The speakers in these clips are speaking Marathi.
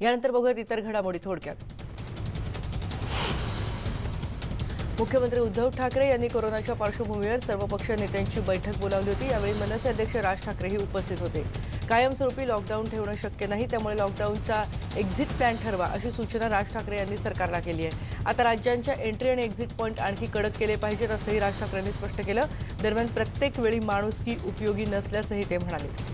यानंतर बघूयात इतर घडामोडी थोडक्यात. मुख्यमंत्री उद्धव ठाकरे यांनी कोरोनाच्या पार्श्वभूमीवर सर्वपक्षीय नेत्यांची बैठक बोलावली होती. यावेळी मनसे अध्यक्ष राज ठाकरेही उपस्थित होते. कायमस्वरूपी लॉकडाऊन ठेवणं शक्य नाही त्यामुळे लॉकडाऊनचा एक्झिट प्लॅन ठरवा अशी सूचना राज ठाकरे यांनी सरकारला केली आहे. आता राज्यांच्या एंट्री आणि एक्झिट पॉईंट आणखी कडक केले पाहिजेत असंही राज ठाकरेंनी स्पष्ट केलं. दरम्यान प्रत्येक वेळी माणुसकी उपयोगी नसल्याचंही ते म्हणाले.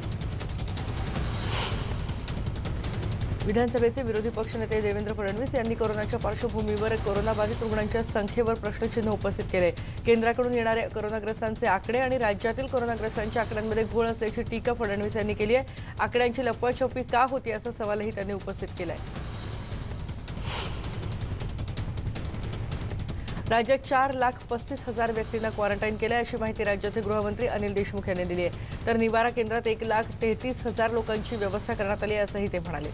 विधानसभेचे विरोधी पक्षनेते देवेंद्र फडणवीस यांनी कोरोनाच्या पार्श्वभूमीवर कोरोनाबाधित रुग्णांच्या संख्येवर प्रश्नचिन्ह उपस्थित केले. केंद्राकडून येणारे कोरोनाग्रस्तांचे आकडे आणि राज्यातील कोरोनाग्रस्तांच्या आकड्यांमध्ये घोळ असल्याची टीका फडणवीस यांनी केली आहे. आकड्यांची लपवाछपी का होती असा सवालही त्यांनी उपस्थित केला आहे राज्यात चार लाख पस्तीस हजार व्यक्तींना क्वारंटाईन केलं आहे अशी माहिती राज्याचे गृहमंत्री अनिल देशमुख यांनी दिली आहे. तर निवारा केंद्रात एक लाख तेहतीस हजार लोकांची व्यवस्था करण्यात आली आहे असंही ते म्हणाले.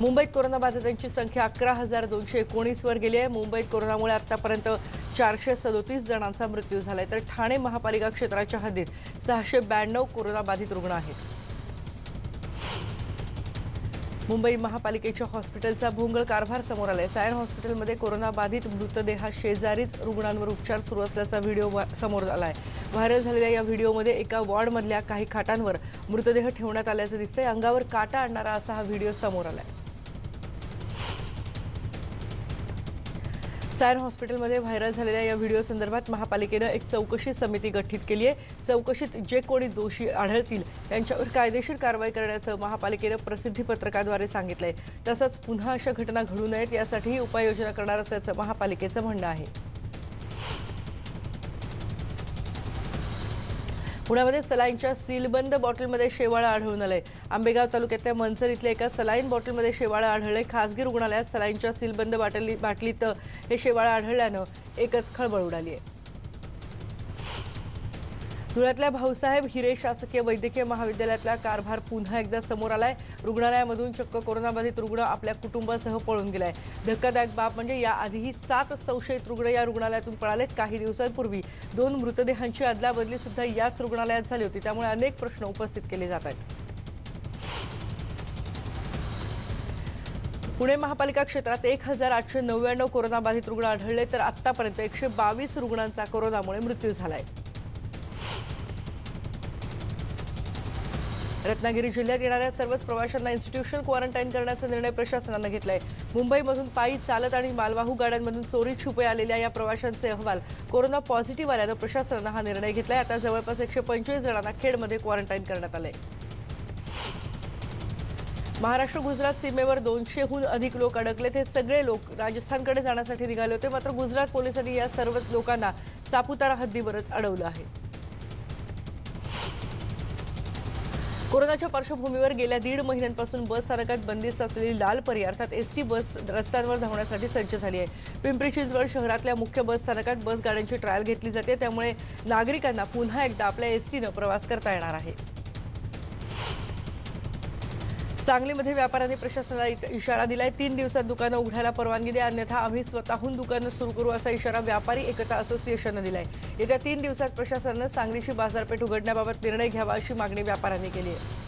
मुंबईत कोरोनाबाधितांची संख्या अकरा हजार दोनशे एकोणीसवर गेली आहे. मुंबईत कोरोनामुळे आतापर्यंत चारशे सदोतीस जणांचा मृत्यू झाला आहे तर ठाणे महापालिका क्षेत्राच्या हद्दीत सहाशे ब्याण्णव कोरोनाबाधित रुग्ण आहेत. मुंबई महापालिकेच्या हॉस्पिटलचा भोंगळ कारभार समोर आलाय. सायन हॉस्पिटलमध्ये कोरोनाबाधित मृतदेहा शेजारीच रुग्णांवर उपचार सुरू असल्याचा व्हिडिओ समोर आलाय. व्हायरल झालेल्या या व्हिडिओमध्ये एका वॉर्डमधल्या काही खाटांवर मृतदेह ठेवण्यात आल्याचं दिसतंय. अंगावर काटा आणणारा असा हा व्हिडिओ समोर आलाय. सायन हॉस्पिटलमध्ये व्हायरल झालेल्या या व्हिडिओ संदर्भात महापालिकेनं एक चौकशी समिती गठीत केली आहे. चौकशीत जे कोणी दोषी आढळतील त्यांच्यावर कायदेशीर कारवाई करण्याचं महापालिकेनं प्रसिद्धी पत्रकाद्वारे सांगितलंय. तसंच पुन्हा अशा घटना घडू नयेत यासाठीही उपाययोजना करणार असल्याचं महापालिकेचं म्हणणं आहे. पुण्यामध्ये सलाईनच्या सीलबंद बॉटलमध्ये शेवाळं आढळून आलंय. आंबेगाव तालुक्यातल्या मनसर इथल्या एका सलाईन बॉटलमध्ये शेवाळं आढळले. खासगी रुग्णालयात सलाईनच्या सीलबंद बाटली बाटलीत हे शेवाळं आढळल्यानं एकच खळबळ उडाली आहे. धुळ्यातल्या भाऊसाहेब हिरे शासकीय वैद्यकीय महाविद्यालयातला कारभार पुन्हा एकदा समोर आलाय. रुग्णालयामधून चक्क कोरोनाबाधित रुग्ण आपल्या कुटुंबासह पळून गेलाय. धक्कादायक बाब म्हणजे याआधीही सात संशयित रुग्ण या रुग्णालयातून पळालेत काही दिवसांपूर्वी. दोन मृतदेहांची अदलाबदली सुद्धा याच रुग्णालयात झाली होती. त्यामुळे अनेक प्रश्न उपस्थित केले जात आहेत. पुणे महापालिका क्षेत्रात एक हजार आठशे नव्याण्णव कोरोनाबाधित रुग्ण आढळले तर आतापर्यंत एकशे बावीस रुग्णांचा कोरोनामुळे मृत्यू झाला आहे रत्नागिरी जिल्ह्यात येणाऱ्या सर्वच प्रवाशांना इन्स्टिट्यूशन क्वारंटाईन करण्याचा निर्णय प्रशासनानं घेतलाय. मुंबईमधून पायी चालत आणि मालवाहू गाड्यांमधून चोरी छुपे आलेल्या या प्रवाशांचे अहवाल कोरोना पॉझिटिव्ह आल्यानं प्रशासनानं हा निर्णय घेतलाय. आता जवळपास एकशे पंचवीस जणांना खेडमध्ये क्वारंटाईन करण्यात आलंय. महाराष्ट्र गुजरात सीमेवर दोनशेहून अधिक लोक अडकलेत. हे सगळे लोक राजस्थानकडे जाण्यासाठी निघाले होते. मात्र गुजरात पोलिसांनी या सर्व लोकांना सापुतारा हद्दीवरच अडवलं आहे. कोरोनाच्या पार्श्वभूमीवर गेल्या दीड महिन्यांपासून बस स्थानकात बंदिस्त असलेली लाल परी अर्थात एस टी बस रस्त्यांवर धावण्यासाठी सज्ज झाली आहे. पिंपरी चिंचवड शहरातल्या मुख्य बस स्थानकात बस गाड्यांची ट्रायल घेतली जाते. त्यामुळे नागरिकांना पुन्हा एकदा आपल्या एस टीनं प्रवास करता येणार आहे. सांगलीमध्ये व्यापाऱ्यांनी प्रशासनाला इशारा दिलाय. तीन दिवसात दुकानं उघडायला परवानगी द्या अन्यथा आम्ही स्वतःहून दुकानं सुरू करू असा इशारा व्यापारी एकता असोसिएशननं दिलाय. येत्या तीन दिवसात प्रशासनानं सांगलीची बाजारपेठ उघडण्याबाबत निर्णय घ्यावा अशी मागणी व्यापाऱ्यांनी केली आहे.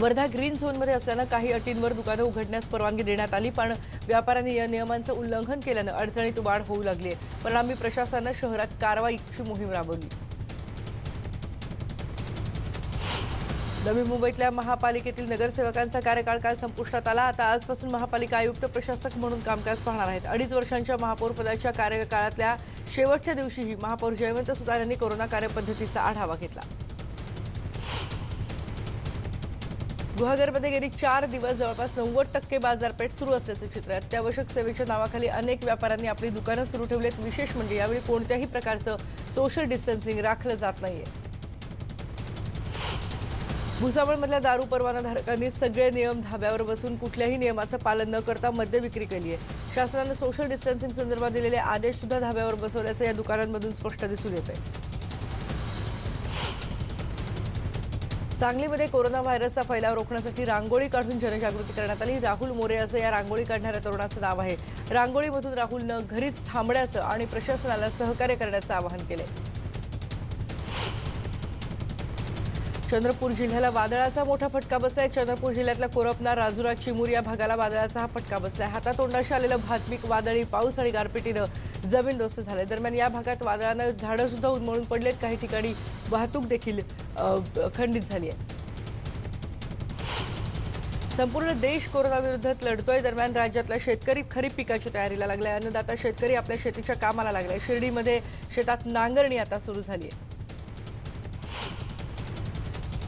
वर्धा ग्रीन झोनमध्ये असल्यानं काही अटींवर दुकानं उघडण्यास परवानगी देण्यात आली पण व्यापाऱ्यांनी या नियमांचं उल्लंघन केल्यानं अडचणीत वाढ होऊ लागली आहे. परिणामी प्रशासनानं शहरात कारवाईची मोहीम राबवली. नवी मुंबईतल्या महापालिकेतील नगरसेवकांचा कार्यकाळ काल संपुष्टात आला. आता आजपासून महापालिका आयुक्त प्रशासक म्हणून कामकाज पाहणार आहेत. अडीच वर्षांच्या महापौरपदाच्या कार्यकाळातल्या शेवटच्या दिवशीही महापौर जयवंत सुतार यांनी कोरोना कार्यपद्धतीचा आढावा घेतला. गुहागरमध्ये गेली चार दिवस जवळपास नव्वद टक्के बाजारपेठ सुरू असल्याचं चित्र आहे. अत्यावश्यक सेवेच्या नावाखाली अनेक व्यापाऱ्यांनी आपली दुकानं सुरू ठेवलीत. विशेष म्हणजे यावेळी कोणत्याही प्रकारचं सोशल डिस्टन्सिंग राखलं जात नाहीये. भुसावळमधल्या दारू परवानाधारकांनी सगळे नियम धाब्यावर बसून कुठल्याही नियमाचं पालन न करता मद्य विक्री केली आहे. शासनानं सोशल डिस्टन्सिंग संदर्भात दिलेले आदेश सुद्धा धाब्यावर बसवल्याचं या दुकानांमधून स्पष्ट दिसून येत आहे सांगलीमध्ये कोरोना व्हायरसचा फैलाव रोखण्यासाठी रांगोळी काढून जनजागृती करण्यात आली. राहुल मोरे असं या रांगोळी काढणाऱ्या तरुणाचं नाव आहे. रांगोळीमधून राहुलनं घरीच थांबण्याचं आणि प्रशासनाला सहकार्य करण्याचं आवाहन केलंय. चंद्रपूर जिल्ह्याला वादळाचा मोठा फटका बसलाय. चंद्रपूर जिल्ह्यातल्या कोरपना राजुरा चिमूर या भागाला वादळाचा हा फटका बसलाय. हातातोंडाशी आलेलं भात्मिक वादळी पाऊस आणि गारपिटीनं जमीनदोस्त झाले दरम्यान या भागात वादळानं झाडं सुद्धा उन्मळून पडलेत. काही ठिकाणी वाहतूक देखील खंडित झाली आहे. संपूर्ण देश कोरोनाविरुद्ध लढतोय. दरम्यान राज्यातला शेतकरी खरीप पिकाची तयारीला लागलाय. अन्नदाता शेतकरी आपल्या शेतीच्या कामाला लागलाय. शिर्डीमध्ये शेतात नांगरणी आता सुरू झाली आहे.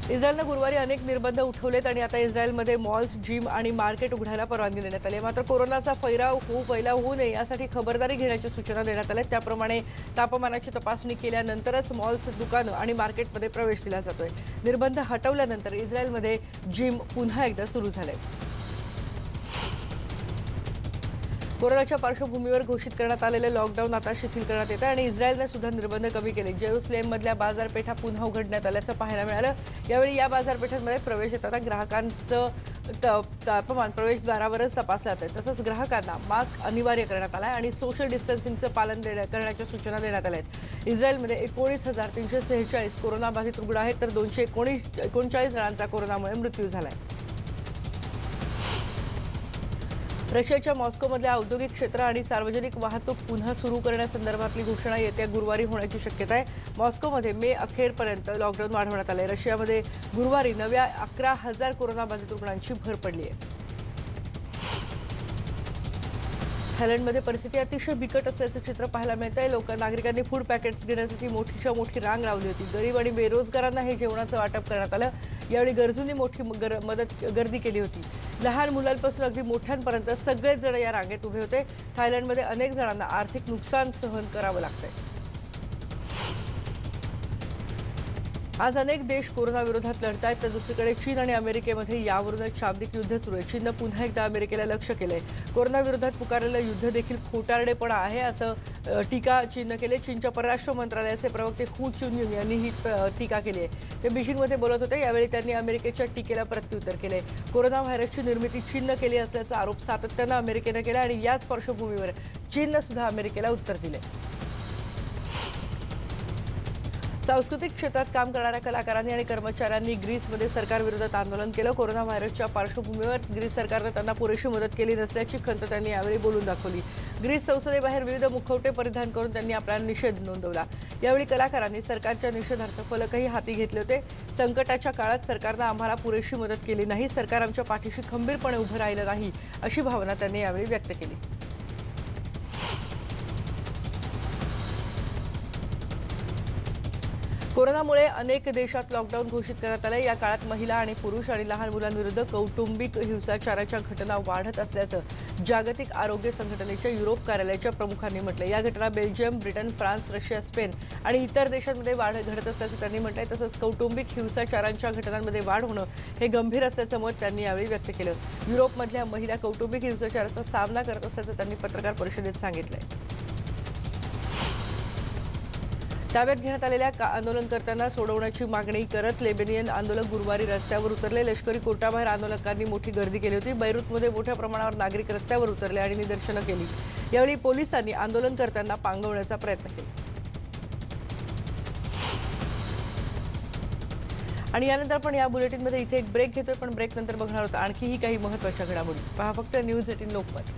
इस्रायलनं गुरुवारी अनेक निर्बंध उठवलेत आणि आता इस्रायलमध्ये मॉल्स जिम आणि मार्केट उघडायला परवानगी देण्यात आली आहे. मात्र कोरोनाचा फैराव होऊ फैलाव होऊ नये यासाठी खबरदारी घेण्याच्या सूचना देण्यात आल्या आहेत. त्याप्रमाणे तापमानाची तपासणी केल्यानंतरच मॉल्स दुकानं आणि मार्केटमध्ये प्रवेश दिला जातोय निर्बंध हटवल्यानंतर इस्रायलमध्ये जिम पुन्हा एकदा सुरू झालंय कोरोनाच्या पार्श्वभूमीवर घोषित करण्यात आलेलं लॉकडाऊन आता शिथिल करण्यात येतं आणि इस्रायलने सुद्धा निर्बंध कमी केले. जेरुसलेममधल्या बाजारपेठा पुन्हा उघडण्यात आल्याचं पाहायला मिळालं. यावेळी या बाजारपेठांमध्ये प्रवेश येताना ग्राहकांचं तापमान प्रवेशद्वारावरच तपासलं जातं तसंच ग्राहकांना मास्क अनिवार्य करण्यात आला आणि सोशल डिस्टन्सिंगचं पालन देण्या- करण्याच्या सूचना देण्यात आल्या आहेत. इस्रायलमध्ये एकोणीस हजार तीनशे सेहेचाळीस कोरोनाबाधित रुग्ण आहेत तर दोनशे एकोणीस एकोणचाळीस जणांचा कोरोनामुळे मृत्यू झाला आहे रशियाच्या मॉस्कोमधल्या औद्योगिक क्षेत्र आणि सार्वजनिक वाहतूक पुन्हा सुरू करण्यासंदर्भातली घोषणा येत्या गुरुवारी होण्याची शक्यता आहे. मॉस्कोमध्ये मे अखेरपर्यंत लॉकडाऊन वाढवण्यात आलं आहे रशियामध्ये गुरुवारी नव्या अकरा हजार कोरोनाबाधित रुग्णांची भर पडली आहे. थायलंडमध्ये परिस्थिती अतिशय बिकट असल्याचं चित्र पाहायला मिळत आहे लोक नागरिकांनी फूड पॅकेट्स घेण्यासाठी मोठीच्या मोठी रांग लावली होती. गरीब आणि बेरोजगारांना हे जेवणाचं वाटप करण्यात आलं. यावेळी गरजूंनी मोठी म- गर- मदत गर्दी केली होती. लहान मुलांपासून अगदी मोठ्यांपर्यंत सगळेच जण या रांगेत उभे होते. थायलंडमध्ये अनेक जणांना आर्थिक नुकसान सहन करावं लागतंय. आज अनेक देश कोरोनाविरोधात लढतायत तर दुसरीकडे चीन आणि अमेरिकेमध्ये यावरूनच शाब्दिक युद्ध सुरू आहे चीननं पुन्हा एकदा अमेरिकेला लक्ष केलंय. कोरोनाविरोधात पुकारलेलं युद्ध देखील खोटारडेपणा आहे असं टीका चीननं केली. चीनच्या परराष्ट्र मंत्रालयाचे प्रवक्ते हू चुनयुंग यांनी ही टीका केली आहे. ते बीजिंगमध्ये बोलत होते. यावेळी त्यांनी अमेरिकेच्या टीकेला प्रत्युत्तर केले कोरोना व्हायरसची निर्मिती चीननं केली असल्याचा आरोप सातत्यानं अमेरिकेनं केला आणि याच पार्श्वभूमीवर चीननं सुद्धा अमेरिकेला उत्तर दिले सांस्कृतिक क्षेत्रात काम करणाऱ्या कलाकारांनी आणि कर्मचाऱ्यांनी ग्रीसमध्ये सरकारविरोधात आंदोलन केलं. कोरोना व्हायरसच्या पार्श्वभूमीवर ग्रीस सरकारनं त्यांना पुरेशी मदत केली नसल्याची खंत त्यांनी यावेळी बोलून दाखवली. ग्रीस संसदेबाहेर विविध मुखवटे परिधान करून त्यांनी आपला निषेध नोंदवला. यावेळी कलाकारांनी सरकारच्या निषेधार्थ फलकही हाती घेतले होते. संकटाच्या काळात सरकारनं आम्हाला पुरेशी मदत केली नाही. सरकार आमच्या पाठीशी खंबीरपणे उभं राहिलं नाही अशी भावना त्यांनी यावेळी व्यक्त केली. कोरोनामुळे अनेक देशात लॉकडाऊन घोषित करण्यात आलं या काळात महिला आणि पुरुष आणि लहान मुलांविरुद्ध कौटुंबिक हिंसाचाराच्या घटना वाढत असल्याचं जागतिक आरोग्य संघटनेच्या युरोप कार्यालयाच्या प्रमुखांनी म्हटलं या घटना Belgium Britain France Russia Spain आणि इतर देशांमध्ये वाढ घडत असल्याचं त्यांनी म्हटलंय. तसंच कौटुंबिक हिंसाचारांच्या घटनांमध्ये वाढ होणं हे गंभीर असल्याचं मत त्यांनी यावेळी व्यक्त केलं. युरोपमधल्या महिला कौटुंबिक हिंसाचाराचा सामना करत असल्याचं त्यांनी पत्रकार परिषदेत सांगितलंय. ताब्यात घेण्यात आलेल्या का आंदोलनकर्त्यांना सोडवण्याची मागणी करत लेबेनियन आंदोलक गुरुवारी रस्त्यावर उतरले. लष्करी कोर्टाबाहेर आंदोलकांनी मोठी गर्दी केली होती. बैरूतमध्ये मोठ्या प्रमाणावर नागरिक रस्त्यावर उतरले आणि निदर्शनं केली. यावेळी पोलिसांनी आंदोलनकर्त्यांना पांगवण्याचा प्रयत्न केला. आणि यानंतर आपण या बुलेटिनमध्ये इथे एक ब्रेक घेतोय पण ब्रेक नंतर बघणार होता आणखीही काही महत्त्वाच्या घडामोडी. पहा फक्त न्यूज एटीन लोकमत.